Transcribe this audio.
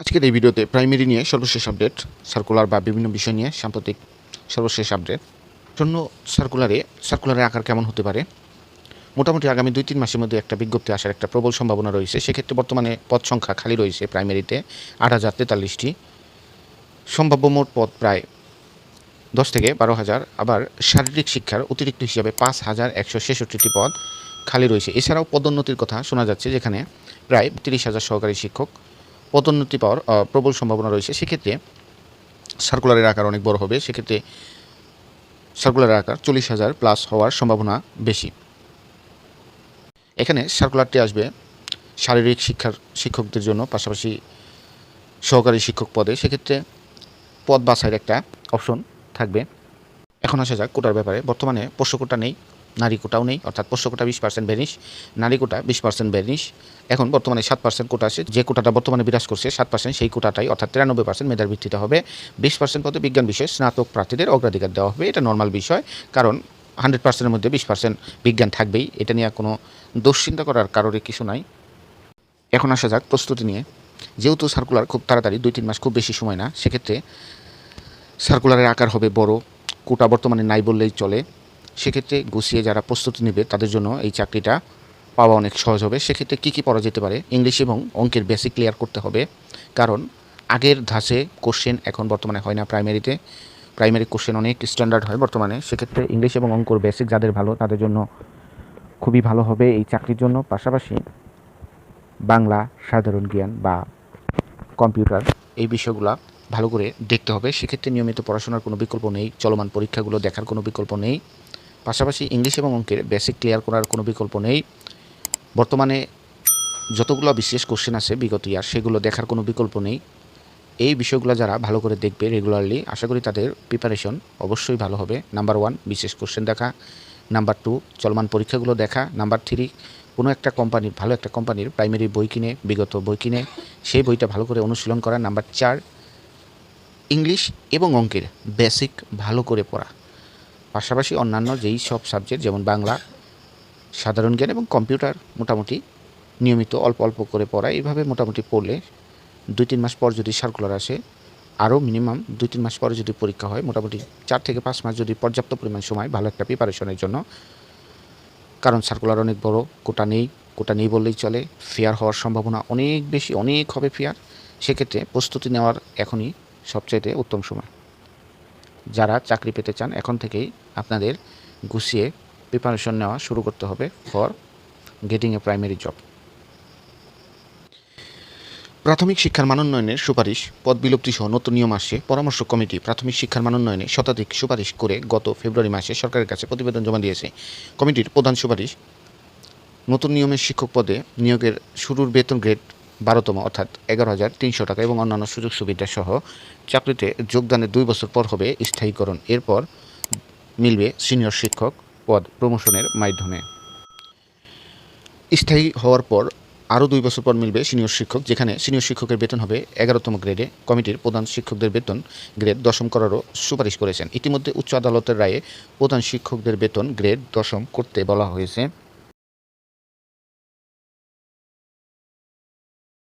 আজকের এই ভিডিওতে প্রাইমারি নিয়ে সর্বশেষ আপডেট সার্কুলার বা বিভিন্ন বিষয় নিয়ে সাম্প্রতিক সর্বশেষ আপডেট জন্য সার্কুলারে সার্কুলারের আকার কেমন হতে পারে? মোটামুটি আগামী দুই তিন মাসের মধ্যে একটা বিজ্ঞপ্তি আসার একটা প্রবল সম্ভাবনা রয়েছে। সেক্ষেত্রে বর্তমানে পদ সংখ্যা খালি রয়েছে প্রাইমারিতে আট হাজার তেতাল্লিশটি। সম্ভাব্য মোট পদ প্রায় দশ থেকে বারো হাজার। আবার শারীরিক শিক্ষার অতিরিক্ত হিসাবে পাঁচ হাজার একশো ছেষট্টিটি পদ খালি রয়েছে। এছাড়াও পদোন্নতির কথা শোনা যাচ্ছে, যেখানে প্রায় তিরিশ হাজার সহকারী শিক্ষক পদোন্নতি পাওয়ার প্রবল সম্ভাবনা রয়েছে। সেক্ষেত্রে সার্কুলারের আকার অনেক বড় হবে। সেক্ষেত্রে সার্কুলারের আকার চল্লিশ হাজার প্লাস হওয়ার সম্ভাবনা বেশি। এখানে সার্কুলারটি আসবে শারীরিক শিক্ষার শিক্ষকদের জন্য, পাশাপাশি সহকারী শিক্ষক পদে। সেক্ষেত্রে পদ বাছাইয়ের একটা অপশন থাকবে। এখন আসা যাক কোটার ব্যাপারে। বর্তমানে পোষ্য কোটা নেই। নারী কোটাও নেই, অর্থাৎ পোষ্য কোটা বিশ পার্সেন্ট বেনিশ নারী কোটা বিশ পার্সেন্ট বেনিশ এখন বর্তমানে সাত পার্সেন্ট কোটা আছে, যে কোটাটা বর্তমানে বিরাজ করছে সাত পার্সেন্ট সেই কোটাটাই অর্থাৎ তিরানব্বই পার্সেন্ট মেধার ভিত্তিতে হবে। বিশ পার্সেন্ট পদে বিজ্ঞান বিষয়ে স্নাতক প্রার্থীদের অগ্রাধিকার দেওয়া হবে, এটা নর্মাল বিষয়, কারণ হান্ড্রেড পার্সেন্টের মধ্যে বিশ পার্সেন্ট বিজ্ঞান থাকবেই, এটা নিয়ে কোনো দুশ্চিন্তা করার কারোরই কিছু নাই। এখন আসা যাক প্রস্তুতি নিয়ে। যেহেতু সার্কুলার খুব তাড়াতাড়ি দুই তিন মাস খুব বেশি সময় না, সেক্ষেত্রে সার্কুলারের আকার হবে বড়, কোটা বর্তমানে নাই বললেই চলে। সেক্ষেত্রে গুছিয়ে যারা প্রস্তুতি নেবে, তাদের জন্য এই চাকরিটা পাওয়া অনেক সহজ হবে। সেক্ষেত্রে কী কী পড়া যেতে পারে? ইংলিশ এবং অঙ্কের বেসিক ক্লিয়ার করতে হবে। কারণ আগের ধাঁচে কোশ্চেন এখন বর্তমানে হয় না প্রাইমারিতে প্রাইমারি কোশ্চেন অনেক স্ট্যান্ডার্ড হয় বর্তমানে। সেক্ষেত্রে ইংলিশ এবং অঙ্কর বেসিক যাদের ভালো, তাদের জন্য খুবই ভালো হবে এই চাকরির জন্য। পাশাপাশি বাংলা, সাধারণ জ্ঞান বা কম্পিউটার এই বিষয়গুলো ভালো করে দেখতে হবে। সেক্ষেত্রে নিয়মিত পড়াশোনার কোনো বিকল্প নেই, চলমান পরীক্ষাগুলো দেখার কোনো বিকল্প নেই। পাশাপাশি ইংলিশ এবং অঙ্কের বেসিক ক্লিয়ার করার কোনো বিকল্প নেই। বর্তমানে যতগুলো বিশেষ কোশ্চেন আছে বিগত ইয়ার সেগুলো দেখার কোনো বিকল্প নেই। এই বিষয়গুলো যারা ভালো করে দেখবে রেগুলারলি আশা করি তাদের প্রিপারেশন অবশ্যই ভালো হবে। নাম্বার ওয়ান বিশেষ কোশ্চেন দেখা। নাম্বার টু চলমান পরীক্ষাগুলো দেখা। নাম্বার থ্রি কোনো একটা কোম্পানির ভালো একটা কোম্পানির প্রাইমারি বই কিনে, বিগত বই কিনে, সেই বইটা ভালো করে অনুশীলন করা। নাম্বার চার, ইংলিশ এবং অঙ্কের বেসিক ভালো করে পড়া। পাশাপাশি অন্যান্য যেই সব সাবজেক্ট যেমন বাংলা, সাধারণ জ্ঞান এবং কম্পিউটার মোটামুটি নিয়মিত অল্প অল্প করে পড়া এইভাবে মোটামুটি পড়লে দুই তিন মাস পর যদি সার্কুলার আসে, আরও মিনিমাম দুই তিন মাস পরে যদি পরীক্ষা হয়, মোটামুটি চার থেকে পাঁচ মাস যদি পর্যাপ্ত পরিমাণ সময়, ভালো একটা প্রিপারেশনের জন্য। কারণ সার্কুলার অনেক বড়, কোটা নেই কোটা নেই বললেই চলে। ফেয়ার হওয়ার সম্ভাবনা অনেক বেশি, অনেক হবে ফেয়ার সেক্ষেত্রে প্রস্তুতি নেওয়ার এখনই সবচাইতে উত্তম সময়। যারা চাকরি পেতে চান, এখন থেকেই আপনাদের গুছিয়ে প্রিপারেশন নেওয়া শুরু করতে হবে for getting a primary job প্রাথমিক শিক্ষার মানোন্নয়নের সুপারিশ, পদ বিলুপ্তি সহ নতুন নিয়ম আসছে। পরামর্শ কমিটি প্রাথমিক শিক্ষার মানোন্নয়নে শতাধিক সুপারিশ করে গত ফেব্রুয়ারি মাসে সরকারের কাছে প্রতিবেদন জমা দিয়েছে। কমিটির প্রধান সুপারিশ, নতুন নিয়মের শিক্ষক পদে নিয়োগের শুরুর বেতন গ্রেড বারোতম, অর্থাৎ এগারো হাজার তিনশো টাকা এবং অন্যান্য সুযোগ সুবিধা সহ চাকরিতে যোগদানের দুই বছর পর হবে স্থায়ীকরণ। এরপর মিলবে সিনিয়র শিক্ষক পদ প্রমোশনের মাধ্যমে। স্থায়ী হওয়ার পর আরও দুই বছর পর মিলবে সিনিয়র শিক্ষক, যেখানে সিনিয়র শিক্ষকের বেতন হবে এগারোতম গ্রেডে। কমিটির প্রধান শিক্ষকদের বেতন গ্রেড দশম করারও সুপারিশ করেছেন। ইতিমধ্যে উচ্চ আদালতের রায়ে প্রধান শিক্ষকদের বেতন গ্রেড দশম করতে বলা হয়েছে।